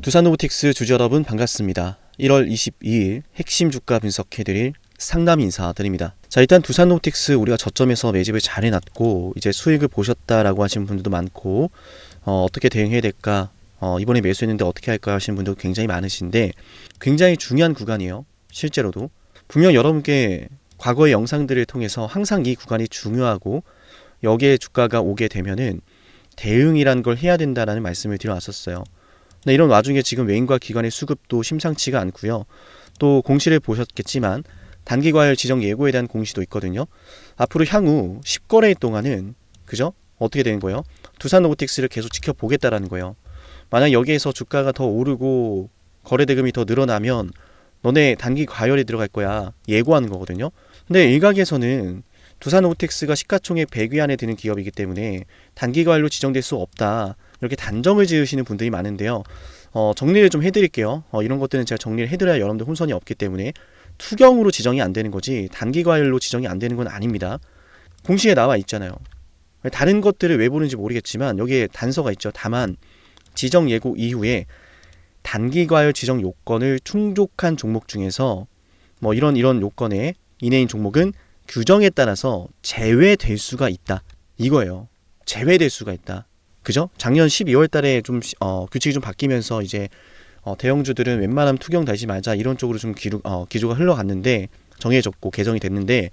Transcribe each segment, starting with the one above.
두산 로보틱스 주주 여러분 반갑습니다. 1월 22일 핵심 주가 분석해드릴 상담 인사드립니다. 자 일단 두산 로보틱스 우리가 저점에서 매집을 잘 해놨고 이제 수익을 보셨다라고 하시는 분들도 많고 어, 어떻게 대응해야 될까 어, 이번에 매수했는데 어떻게 할까 하시는 분도 굉장히 많으신데 굉장히 중요한 구간이에요. 실제로도 분명 여러분께 과거의 영상들을 통해서 항상 이 구간이 중요하고 여기에 주가가 오게 되면은 대응이란 걸 해야 된다라는 말씀을 드려왔었어요. 네, 이런 와중에 지금 외인과 기관의 수급도 심상치가 않고요. 또 공시를 보셨겠지만 단기과열 지정 예고에 대한 공시도 있거든요. 앞으로 향후 10거래 동안은 그죠? 어떻게 되는 거예요? 두산 로보틱스를 계속 지켜보겠다라는 거예요. 만약 여기에서 주가가 더 오르고 거래 대금이 더 늘어나면 너네 단기 과열에 들어갈 거야 예고하는 거거든요. 근데 일각에서는 두산 로보틱스가 시가총액 100위 안에 드는 기업이기 때문에 단기 과열로 지정될 수 없다. 이렇게 단정을 지으시는 분들이 많은데요. 어, 정리를 좀 해드릴게요. 어, 이런 것들은 제가 정리를 해드려야 여러분들 혼선이 없기 때문에 투경으로 지정이 안 되는 거지 단기 과열로 지정이 안 되는 건 아닙니다. 공시에 나와 있잖아요. 다른 것들을 왜 보는지 모르겠지만 여기에 단서가 있죠. 다만 지정 예고 이후에 단기 과열 지정 요건을 충족한 종목 중에서 뭐 이런 이런 요건에 이내인 종목은 규정에 따라서 제외될 수가 있다. 이거예요. 제외될 수가 있다. 그죠? 작년 12월 달에 좀 어, 규칙이 좀 바뀌면서 이제 어, 대형주들은 웬만하면 투경 달지 말자 이런 쪽으로 좀 기루, 어, 기조가 흘러갔는데 정해졌고 개정이 됐는데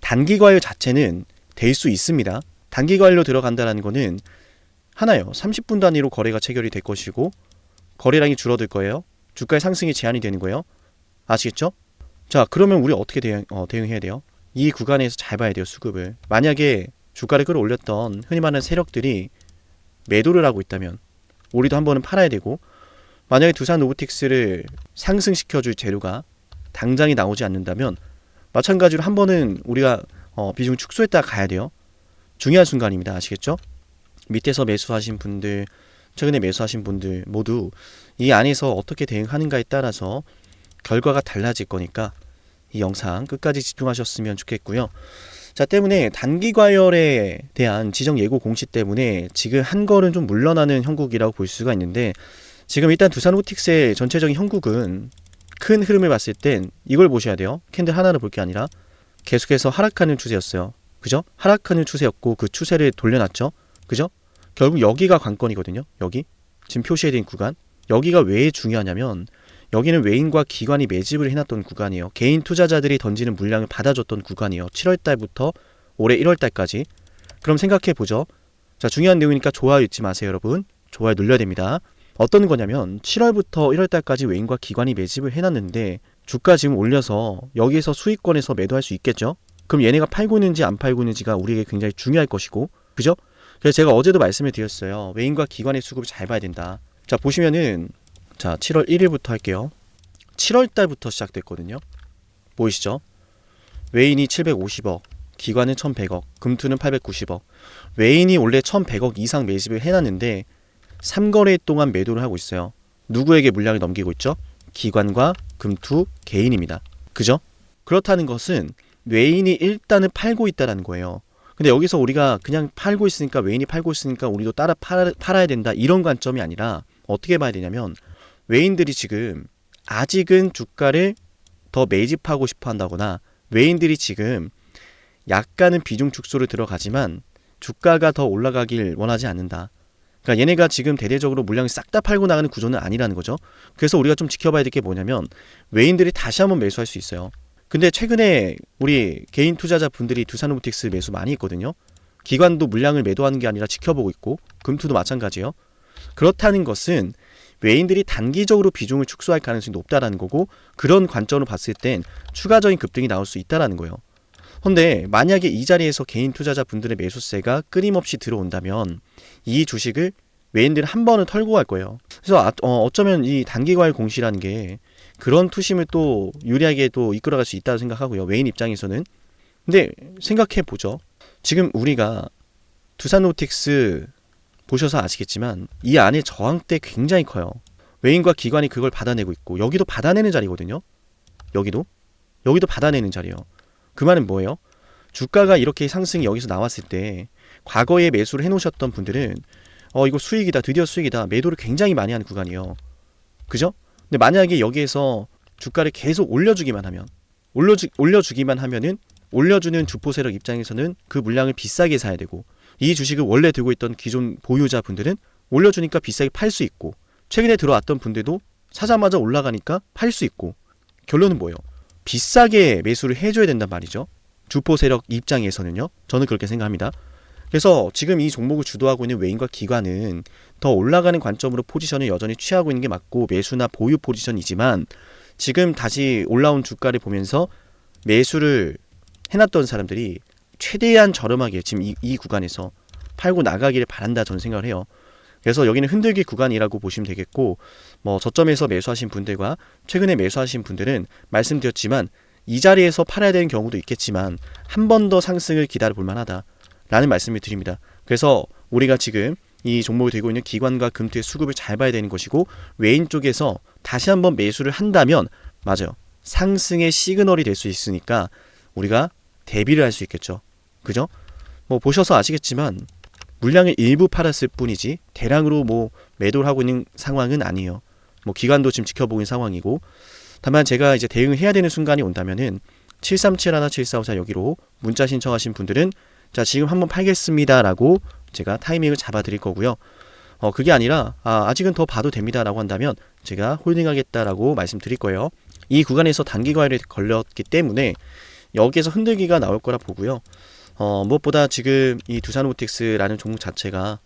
단기 과열 자체는 될 수 있습니다. 단기 과열로 들어간다라는 거는 하나요. 30분 단위로 거래가 체결이 될 것이고 거래량이 줄어들 거예요. 주가의 상승이 제한이 되는 거예요. 아시겠죠? 자, 그러면 우리 어떻게 대응, 어, 대응해야 돼요? 이 구간에서 잘 봐야 돼요, 수급을. 만약에 주가를 끌어올렸던 흔히 말하는 세력들이 매도를 하고 있다면 우리도 한 번은 팔아야 되고 만약에 두산 로보틱스를 상승시켜줄 재료가 당장이 나오지 않는다면 마찬가지로 한 번은 우리가 어, 비중 축소했다가 가야 돼요. 중요한 순간입니다. 아시겠죠? 밑에서 매수하신 분들, 최근에 매수하신 분들 모두 이 안에서 어떻게 대응하는가에 따라서 결과가 달라질 거니까 이 영상 끝까지 집중하셨으면 좋겠고요. 자, 때문에 단기 과열에 대한 지정 예고 공시 때문에 지금 한 걸은 좀 물러나는 형국이라고 볼 수가 있는데 지금 일단 두산 호틱스의 전체적인 형국은 큰 흐름을 봤을 땐 이걸 보셔야 돼요. 캔들 하나를 볼 게 아니라 계속해서 하락하는 추세였어요. 그죠? 하락하는 추세였고 그 추세를 돌려놨죠. 그죠? 결국 여기가 관건이거든요. 여기 지금 표시해둔 구간 여기가 왜 중요하냐면 여기는 외인과 기관이 매집을 해놨던 구간이에요. 개인 투자자들이 던지는 물량을 받아줬던 구간이에요. 7월 달부터 올해 1월 달까지. 그럼 생각해 보죠. 자, 중요한 내용이니까 좋아요 잊지 마세요, 여러분. 좋아요 눌러야 됩니다. 어떤 거냐면 7월부터 1월 달까지 외인과 기관이 매집을 해놨는데 주가 지금 올려서 여기에서 수익권에서 매도할 수 있겠죠? 그럼 얘네가 팔고 있는지 안 팔고 있는지가 우리에게 굉장히 중요할 것이고, 그죠? 그래서 제가 어제도 말씀을 드렸어요. 외인과 기관의 수급을 잘 봐야 된다. 자, 보시면은 자, 7월 1일부터 할게요. 7월 달부터 시작됐거든요. 보이시죠? 외인이 750억, 기관은 1100억, 금투는 890억. 외인이 원래 1100억 이상 매집을 해놨는데 3거래 동안 매도를 하고 있어요. 누구에게 물량을 넘기고 있죠? 기관과 금투 개인입니다. 그죠? 그렇다는 것은 외인이 일단은 팔고 있다라는 거예요. 근데 여기서 우리가 그냥 팔고 있으니까 외인이 팔고 있으니까 우리도 따라 팔, 팔아야 된다 이런 관점이 아니라 어떻게 봐야 되냐면 외인들이 지금 아직은 주가를 더 매집하고 싶어 한다거나 외인들이 지금 약간은 비중 축소를 들어가지만 주가가 더 올라가길 원하지 않는다. 그러니까 얘네가 지금 대대적으로 물량을 싹다 팔고 나가는 구조는 아니라는 거죠. 그래서 우리가 좀 지켜봐야 될 게 뭐냐면 외인들이 다시 한번 매수할 수 있어요. 근데 최근에 우리 개인 투자자 분들이 두산 로보틱스 매수 많이 했거든요. 기관도 물량을 매도하는 게 아니라 지켜보고 있고 금투도 마찬가지예요. 그렇다는 것은 외인들이 단기적으로 비중을 축소할 가능성이 높다라는 거고 그런 관점으로 봤을 땐 추가적인 급등이 나올 수 있다라는 거예요. 근데 만약에 이 자리에서 개인 투자자 분들의 매수세가 끊임없이 들어온다면 이 주식을 외인들은 한 번은 털고 갈 거예요. 그래서 아, 어, 어쩌면 이 단기과열 공시라는 게 그런 투심을 또 유리하게 또 이끌어갈 수 있다고 생각하고요. 외인 입장에서는. 근데 생각해 보죠. 지금 우리가 두산노틱스 보셔서 아시겠지만 이 안에 저항대 굉장히 커요. 외인과 기관이 그걸 받아내고 있고 여기도 받아내는 자리거든요. 여기도 여기도 받아내는 자리요. 그 말은 뭐예요? 주가가 이렇게 상승이 여기서 나왔을 때 과거에 매수를 해놓으셨던 분들은 어 이거 수익이다 드디어 수익이다 매도를 굉장히 많이 하는 구간이에요. 그죠? 근데 만약에 여기에서 주가를 계속 올려주기만 하면 올려주, 올려주기만 하면은 올려주는 주포 세력 입장에서는 그 물량을 비싸게 사야 되고 이 주식을 원래 들고 있던 기존 보유자분들은 올려주니까 비싸게 팔 수 있고 최근에 들어왔던 분들도 사자마자 올라가니까 팔 수 있고 결론은 뭐예요? 비싸게 매수를 해줘야 된단 말이죠. 주포 세력 입장에서는요. 저는 그렇게 생각합니다. 그래서 지금 이 종목을 주도하고 있는 외인과 기관은 더 올라가는 관점으로 포지션을 여전히 취하고 있는 게 맞고 매수나 보유 포지션이지만 지금 다시 올라온 주가를 보면서 매수를 해놨던 사람들이 최대한 저렴하게 지금 이, 이 구간에서 팔고 나가기를 바란다 저는 생각을 해요. 그래서 여기는 흔들기 구간이라고 보시면 되겠고 뭐 저점에서 매수하신 분들과 최근에 매수하신 분들은 말씀드렸지만 이 자리에서 팔아야 되는 경우도 있겠지만 한 번 더 상승을 기다려 볼 만하다 라는 말씀을 드립니다. 그래서 우리가 지금 이 종목을 들고 있는 기관과 금투의 수급을 잘 봐야 되는 것이고 외인 쪽에서 다시 한번 매수를 한다면 맞아요. 상승의 시그널이 될 수 있으니까 우리가 대비를 할 수 있겠죠. 그죠? 뭐 보셔서 아시겠지만 물량을 일부 팔았을 뿐이지 대량으로 뭐 매도를 하고 있는 상황은 아니에요. 뭐 기간도 지금 지켜보고 있는 상황이고 다만 제가 이제 대응을 해야 되는 순간이 온다면은 7371 7454 여기로 문자 신청하신 분들은 자 지금 한번 팔겠습니다라고 제가 타이밍을 잡아 드릴 거고요. 어 그게 아니라 아 아직은 더 봐도 됩니다라고 한다면 제가 홀딩하겠다라고 말씀드릴 거예요. 이 구간에서 단기 과열이 걸렸기 때문에 여기에서 흔들기가 나올 거라 보고요. 어, 무엇보다 지금 이 두산오틱스라는 종목 자체가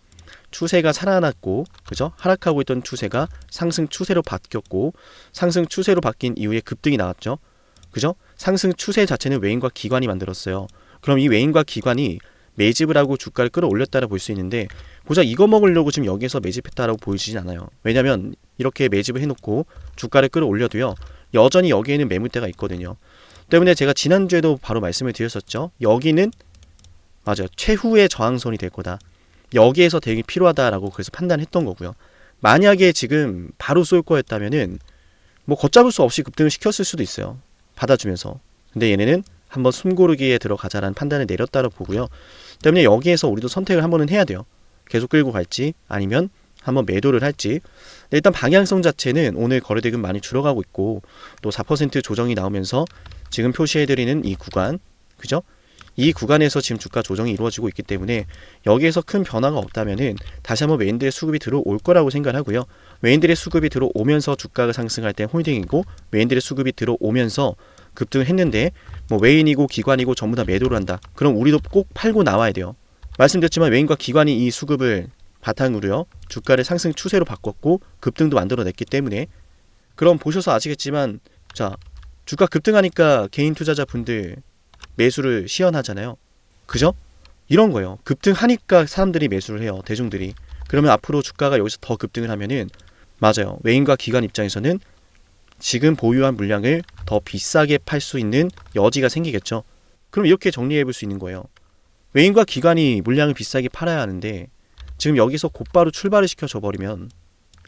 추세가 살아났고, 그죠? 하락하고 있던 추세가 상승 추세로 바뀌었고, 상승 추세로 바뀐 이후에 급등이 나왔죠. 그죠? 상승 추세 자체는 외인과 기관이 만들었어요. 그럼 이 외인과 기관이 매집을 하고 주가를 끌어올렸다라 볼 수 있는데, 고작 이거 먹으려고 지금 여기서 매집했다라고 보이지진 않아요. 왜냐면 이렇게 매집을 해놓고 주가를 끌어올려도요, 여전히 여기에는 매물대가 있거든요. 때문에 제가 지난주에도 바로 말씀을 드렸었죠. 여기는 맞아요. 최후의 저항선이 될 거다. 여기에서 대응이 필요하다라고 그래서 판단했던 거고요. 만약에 지금 바로 쏠 거였다면은 뭐 걷잡을 수 없이 급등을 시켰을 수도 있어요. 받아주면서. 근데 얘네는 한번 숨고르기에 들어가자라는 판단을 내렸다고 보고요. 때문에 여기에서 우리도 선택을 한번은 해야 돼요. 계속 끌고 갈지 아니면 한번 매도를 할지. 일단 방향성 자체는 오늘 거래대금 많이 줄어가고 있고 또 4% 조정이 나오면서 지금 표시해드리는 이 구간, 그죠? 이 구간에서 지금 주가 조정이 이루어지고 있기 때문에 여기에서 큰 변화가 없다면은 다시 한번 외인들의 수급이 들어올 거라고 생각하고요. 외인들의 수급이 들어오면서 주가가 상승할 때 홀딩이고 외인들의 수급이 들어오면서 급등을 했는데 뭐 외인이고 기관이고 전부 다 매도를 한다. 그럼 우리도 꼭 팔고 나와야 돼요. 말씀드렸지만 외인과 기관이 이 수급을 바탕으로요. 주가를 상승 추세로 바꿨고 급등도 만들어냈기 때문에 그럼 보셔서 아시겠지만 자 주가 급등하니까 개인 투자자분들 매수를 시연하잖아요. 그죠? 이런 거예요. 급등하니까 사람들이 매수를 해요. 대중들이. 그러면 앞으로 주가가 여기서 더 급등을 하면은 맞아요. 외인과 기관 입장에서는 지금 보유한 물량을 더 비싸게 팔 수 있는 여지가 생기겠죠. 그럼 이렇게 정리해 볼 수 있는 거예요. 외인과 기관이 물량을 비싸게 팔아야 하는데 지금 여기서 곧바로 출발을 시켜줘 버리면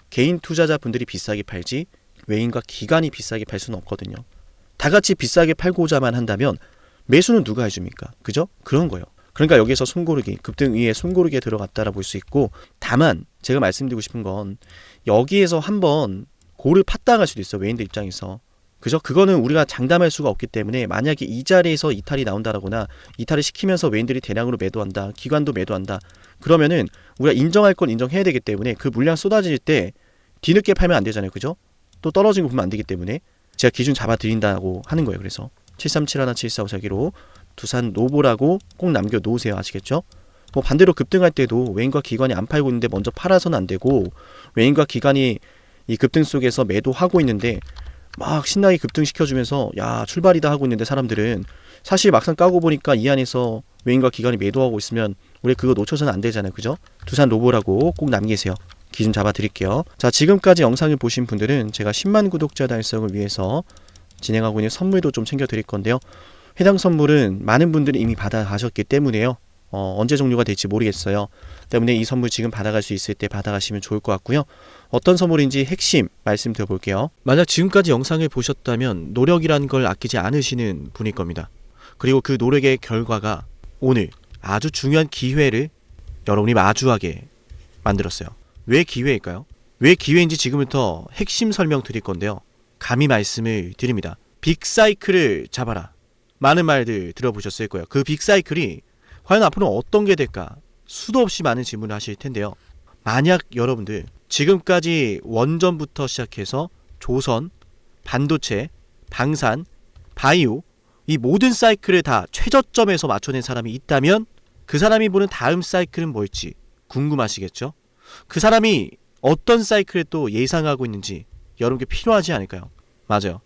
개인 투자자 분들이 비싸게 팔지 외인과 기관이 비싸게 팔 수는 없거든요. 다 같이 비싸게 팔고자만 한다면 매수는 누가 해줍니까? 그죠? 그런 거예요. 그러니까 여기서 손고르기, 급등 위에 손고르기에 들어갔다라 볼 수 있고, 다만 제가 말씀드리고 싶은 건 여기에서 한번 고를 팠다 갈 수도 있어 외인들 입장에서. 그죠? 그거는 우리가 장담할 수가 없기 때문에 만약에 이 자리에서 이탈이 나온다라거나 이탈을 시키면서 외인들이 대량으로 매도한다, 기관도 매도한다. 그러면은 우리가 인정할 건 인정해야 되기 때문에 그 물량 쏟아질 때 뒤늦게 팔면 안 되잖아요. 그죠? 또 떨어진 거 보면 안 되기 때문에 제가 기준 잡아 드린다고 하는 거예요. 그래서 7371 7454기로 두산 노보라고 꼭 남겨 놓으세요. 아시겠죠? 뭐 반대로 급등할 때도 외인과 기관이 안 팔고 있는데 먼저 팔아서는 안 되고 외인과 기관이 이 급등 속에서 매도하고 있는데 막 신나게 급등시켜주면서 야 출발이다 하고 있는데 사람들은 사실 막상 까고 보니까 이 안에서 외인과 기관이 매도하고 있으면 우리 그거 놓쳐서는 안 되잖아요 그죠 두산 로보라고 꼭 남기세요 기준 잡아 드릴게요 자 지금까지 영상을 보신 분들은 제가 10만 구독자 달성을 위해서 진행하고 있는 선물도 좀 챙겨 드릴 건데요 해당 선물은 많은 분들이 이미 받아 가셨기 때문에요 어, 언제 종료가 될지 모르겠어요 때문에 이 선물 지금 받아갈 수 있을 때 받아가시면 좋을 것 같고요 어떤 선물인지 핵심 말씀드려 볼게요. 만약 지금까지 영상을 보셨다면 노력이라는 걸 아끼지 않으시는 분일 겁니다. 그리고 그 노력의 결과가 오늘 아주 중요한 기회를 여러분이 마주하게 만들었어요. 왜 기회일까요? 왜 기회인지 지금부터 핵심 설명 드릴 건데요. 감히 말씀을 드립니다. 빅사이클을 잡아라. 많은 말들 들어보셨을 거예요. 그 빅사이클이 과연 앞으로 어떤 게 될까? 수도 없이 많은 질문을 하실 텐데요. 만약 여러분들 지금까지 원전부터 시작해서 조선, 반도체, 방산, 바이오 이 모든 사이클을 다 최저점에서 맞춰낸 사람이 있다면 그 사람이 보는 다음 사이클은 뭘지 궁금하시겠죠? 그 사람이 어떤 사이클을 또 예상하고 있는지 여러분께 필요하지 않을까요? 맞아요.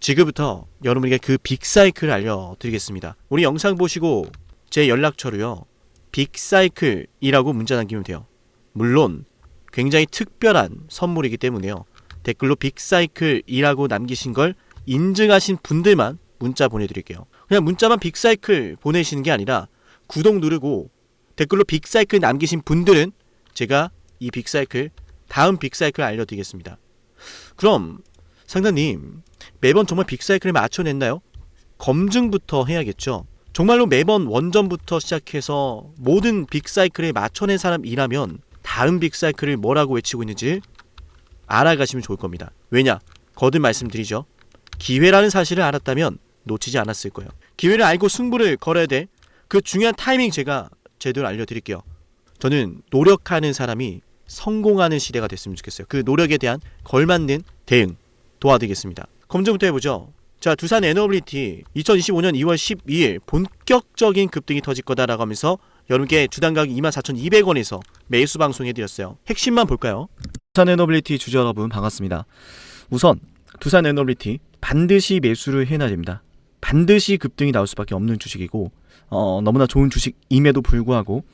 지금부터 여러분에게 그 빅사이클을 알려드리겠습니다. 우리 영상 보시고 제 연락처로요. 빅사이클이라고 문자 남기면 돼요. 물론 굉장히 특별한 선물이기 때문에요. 댓글로 빅사이클이라고 남기신 걸 인증하신 분들만 문자 보내드릴게요. 그냥 문자만 빅사이클 보내시는 게 아니라 구독 누르고 댓글로 빅사이클 남기신 분들은 제가 이 빅사이클 다음 빅사이클 알려드리겠습니다. 그럼 상단님 매번 정말 빅사이클을 맞춰냈나요? 검증부터 해야겠죠. 정말로 매번 원전부터 시작해서 모든 빅사이클에 맞춰낸 사람이라면 다음 빅사이클을 뭐라고 외치고 있는지 알아가시면 좋을 겁니다. 왜냐? 거듭 말씀드리죠. 기회라는 사실을 알았다면 놓치지 않았을 거예요. 기회를 알고 승부를 걸어야 돼. 그 중요한 타이밍 제가 제대로 알려드릴게요. 저는 노력하는 사람이 성공하는 시대가 됐으면 좋겠어요. 그 노력에 대한 걸맞는 대응 도와드리겠습니다. 검증부터 해보죠. 자, 두산 에너빌리티 2025년 2월 12일 본격적인 급등이 터질 거다라고 하면서 여러분께 주당 가격 24,200원에서 매수 방송해드렸어요. 핵심만 볼까요? 두산 에너빌리티 주주 여러분 반갑습니다. 우선 두산 에너빌리티 반드시 매수를 해놔야 됩니다. 반드시 급등이 나올 수밖에 없는 주식이고 어, 너무나 좋은 주식임에도 불구하고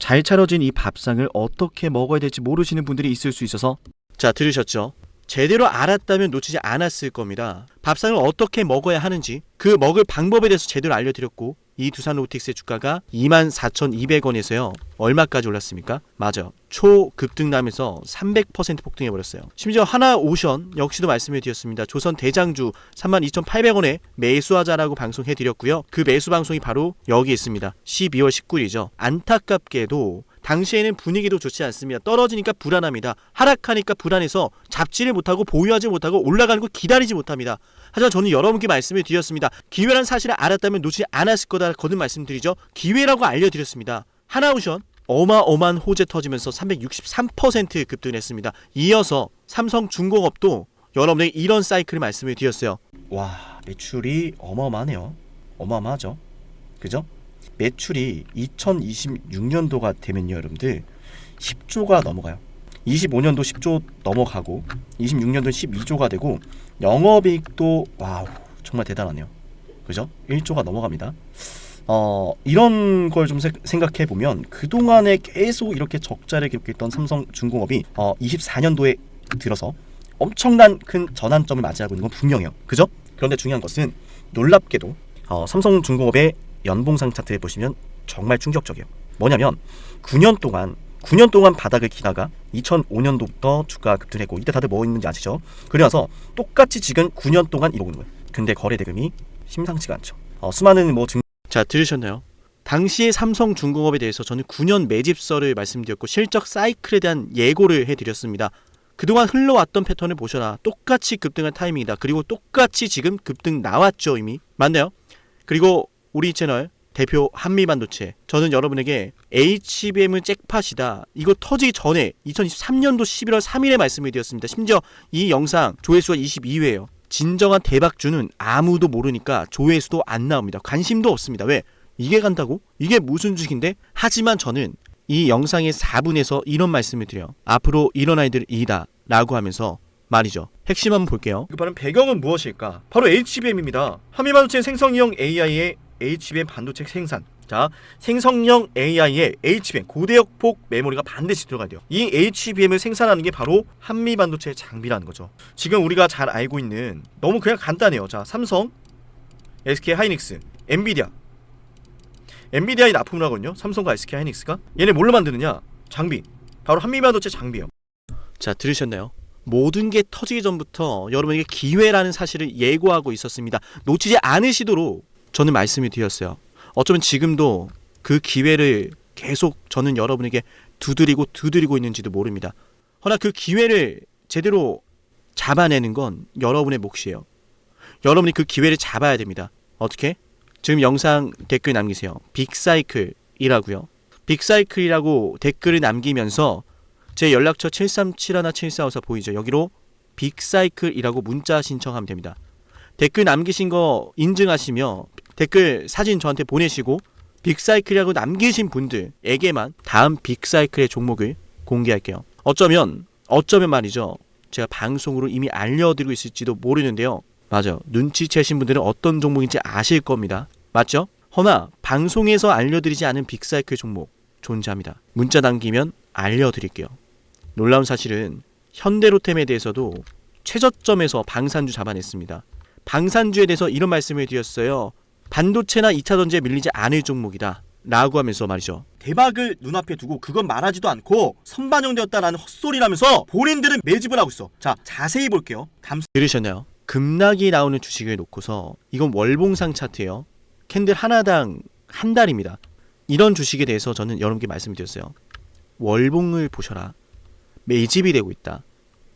잘 차려진 이 밥상을 어떻게 먹어야 될지 모르시는 분들이 있을 수 있어서 자 들으셨죠? 제대로 알았다면 놓치지 않았을 겁니다. 밥상을 어떻게 먹어야 하는지 그 먹을 방법에 대해서 제대로 알려드렸고 이 두산 로틱스의 주가가 24,200원에서요 얼마까지 올랐습니까? 맞아 초급등남에서 300% 폭등해버렸어요. 심지어 하나 오션 역시도 말씀해드렸습니다. 조선 대장주 32,800원에 매수하자라고 방송해드렸고요. 그 매수 방송이 바로 여기 있습니다. 12월 19일이죠. 안타깝게도 당시에는 분위기도 좋지 않습니다. 떨어지니까 불안합니다. 하락하니까 불안해서 잡지를 못하고 보유하지 못하고 올라가는 걸 기다리지 못합니다. 하지만 저는 여러분께 말씀을 드렸습니다. 기회란 사실을 알았다면 놓치지 않았을 거다 거듭 말씀드리죠. 기회라고 알려드렸습니다. 하나오션 어마어마한 호재 터지면서 363% 급등했습니다. 이어서 삼성중공업도 여러분에게 이런 사이클을 말씀을 드렸어요. 와 매출이 어마어마하네요. 어마어마하죠. 그죠? 매출이 2026년도가 되면요 여러분들 10조가 넘어가요. 25년도 10조 넘어가고 26년도 12조가 되고 영업이익도 와우 정말 대단하네요. 그죠? 1조가 넘어갑니다. 어, 이런 걸 좀 생각해 보면 그동안에 계속 이렇게 적자를 기록했던 삼성중공업이 어, 24년도에 들어서 엄청난 큰 전환점을 맞이하고 있는 건 분명해요. 그죠? 그런데 중요한 것은 놀랍게도 어, 삼성중공업의 연봉상 차트에 보시면 정말 충격적이에요. 뭐냐면 9년 동안 9년 동안 바닥을 기다가 2005년도부터 주가 급등했고 이때 다들 뭐 있는지 아시죠? 그래서 똑같이 지금 9년 동안 이러고 있는 거예요. 근데 거래 대금이 심상치가 않죠. 어, 수많은 뭐 증... 자 들으셨나요? 당시의 삼성중공업에 대해서 저는 9년 매집서를 말씀드렸고 실적 사이클에 대한 예고를 해드렸습니다. 그동안 흘러왔던 패턴을 보셔라. 똑같이 급등한 타이밍이다. 그리고 똑같이 지금 급등 나왔죠 이미. 맞나요? 그리고 우리 채널 대표 한미반도체 저는 여러분에게 HBM은 잭팟이다 이거 터지기 전에 2023년도 11월 3일에 말씀을 드렸습니다 심지어 이 영상 조회수가 22회예요 진정한 대박주는 아무도 모르니까 조회수도 안 나옵니다 관심도 없습니다 왜? 이게 간다고? 이게 무슨 주식인데? 하지만 저는 이 영상의 4분에서 이런 말씀을 드려요 앞으로 이런 아이들 이다 라고 하면서 말이죠. 핵심 한번 볼게요. 그 바로 배경은 무엇일까? 바로 HBM입니다. 한미반도체 생성형 AI의 HBM 반도체 생산. 자, 생성형 AI에 HBM 고대역폭 메모리가 반드시 들어가야 돼요. 이 HBM을 생산하는 게 바로 한미 반도체 장비라는 거죠. 지금 우리가 잘 알고 있는 너무 그냥 간단해요. 자, 삼성, SK 하이닉스, 엔비디아. 엔비디아의 납품을 하거든요. 삼성과 SK 하이닉스가. 얘네 뭘로 만드느냐? 장비. 바로 한미 반도체 장비예요. 자, 들으셨나요? 모든 게 터지기 전부터 여러분에게 기회라는 사실을 예고하고 있었습니다. 놓치지 않으시도록 저는 말씀을 드렸어요. 어쩌면 지금도 그 기회를 계속 저는 여러분에게 두드리고 두드리고 있는지도 모릅니다. 허나 그 기회를 제대로 잡아내는 건 여러분의 몫이에요. 여러분이 그 기회를 잡아야 됩니다. 어떻게? 지금 영상 댓글 남기세요. 빅사이클이라고요. 빅사이클이라고 댓글을 남기면서 제 연락처 7371744 보이죠? 여기로 빅사이클이라고 문자 신청하면 됩니다. 댓글 남기신 거 인증하시며 댓글 사진 저한테 보내시고 빅사이클이라고 남기신 분들에게만 다음 빅사이클의 종목을 공개할게요. 어쩌면 어쩌면 말이죠. 제가 방송으로 이미 알려드리고 있을지도 모르는데요. 맞아요. 눈치채신 분들은 어떤 종목인지 아실 겁니다. 맞죠? 허나 방송에서 알려드리지 않은 빅사이클 종목 존재합니다. 문자 남기면 알려드릴게요. 놀라운 사실은 현대로템에 대해서도 최저점에서 방산주 잡아냈습니다. 방산주에 대해서 이런 말씀을 드렸어요. 반도체나 2차 전지에 밀리지 않을 종목이다. 라고 하면서 말이죠. 대박을 눈앞에 두고 그건 말하지도 않고 선반영되었다라는 헛소리라면서 본인들은 매집을 하고 있어. 자, 자세히 볼게요. 담 들으셨나요? 급락이 나오는 주식을 놓고서 이건 월봉상 차트예요. 캔들 하나당 한 달입니다. 이런 주식에 대해서 저는 여러분께 말씀드렸어요. 월봉을 보셔라. 매집이 되고 있다.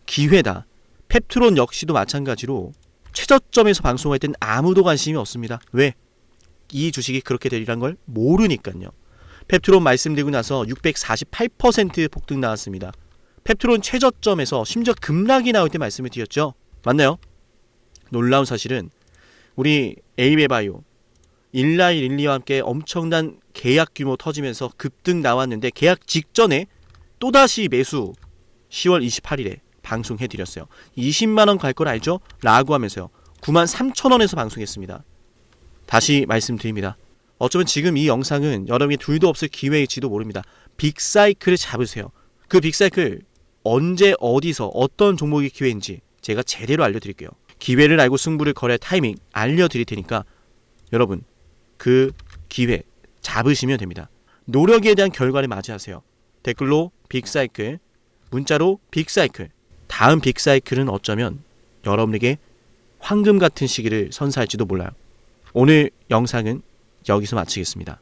기회다. 펩트론 역시도 마찬가지로 최저점에서 방송할 땐 아무도 관심이 없습니다. 왜? 이 주식이 그렇게 되리란 걸 모르니까요. 펩트론 말씀드리고 나서 648% 폭등 나왔습니다. 펩트론 최저점에서 심지어 급락이 나올 때 말씀을 드렸죠. 맞나요? 놀라운 사실은 우리 에이베바이오 일라이 릴리와 함께 엄청난 계약 규모 터지면서 급등 나왔는데 계약 직전에 또다시 매수 10월 28일에 방송해 드렸어요. 20만 원 갈 걸 알죠? 라고 하면서요. 9만 3천 원에서 방송했습니다. 다시 말씀드립니다. 어쩌면 지금 이 영상은 여러분이 둘도 없을 기회일지도 모릅니다. 빅사이클을 잡으세요. 그 빅사이클 언제 어디서 어떤 종목이 기회인지 제가 제대로 알려드릴게요. 기회를 알고 승부를 걸을 타이밍 알려드릴 테니까 여러분 그 기회 잡으시면 됩니다. 노력에 대한 결과를 맞이하세요. 댓글로 빅사이클, 문자로 빅사이클. 다음 빅사이클은 어쩌면 여러분에게 황금 같은 시기를 선사할지도 몰라요. 오늘 영상은 여기서 마치겠습니다.